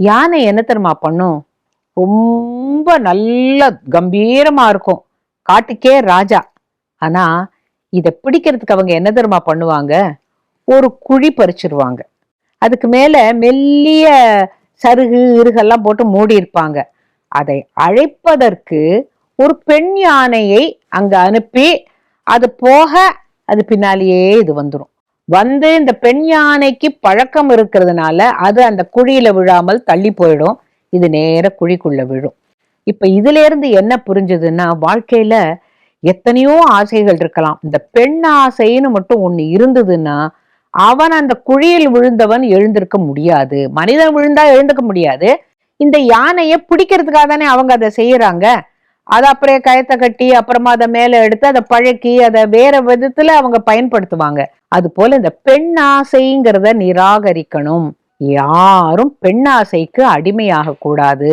யானை என்ன தெரியுமா பண்ணும்? ரொம்ப நல்ல கம்பீரமா இருக்கும். காட்டுக்கே ராஜா. ஆனா இதை பிடிக்கிறதுக்கு அவங்க என்ன தெரியுமா பண்ணுவாங்க? ஒரு குழி பறிச்சிருவாங்க. அதுக்கு மேல மெல்லிய சருகு இருகெல்லாம் போட்டு மூடி இருப்பாங்க. அதை அழைப்பதற்கு ஒரு பெண் யானையை அங்க அனுப்பி அது போக அது பின்னாலேயே இது வந்துடும் வந்து இந்த பெண் யானைக்கு பழக்கம் இருக்கிறதுனால அது அந்த குழியில விழாமல் தள்ளி போயிடும். இது நேர குழிக்குள்ள விழும். இப்ப இதுல இருந்து என்ன புரிஞ்சதுன்னா வாழ்க்கையில எத்தனையோ ஆசைகள் இருக்கலாம். இந்த பெண் ஆசைன்னு மட்டும் ஒண்ணு இருந்ததுன்னா அவன் அந்த குழியில் விழுந்தவன் எழுந்திருக்க முடியாது. மனிதன் விழுந்தா எழுந்துக்க முடியாது. இந்த யானையை பிடிக்கிறதுக்காக தானே அவங்க அதை செய்யறாங்க? அதை அப்படியே கயத்தை கட்டி அப்புறமா அதை மேல எடுத்து அதை பழக்கி அதை வேற விதத்துல அவங்க பயன்படுத்துவாங்க. அது போல இந்த பெண் ஆசைங்கிறத நிராகரிக்கணும். யாரும் பெண் ஆசைக்கு அடிமையாக கூடாது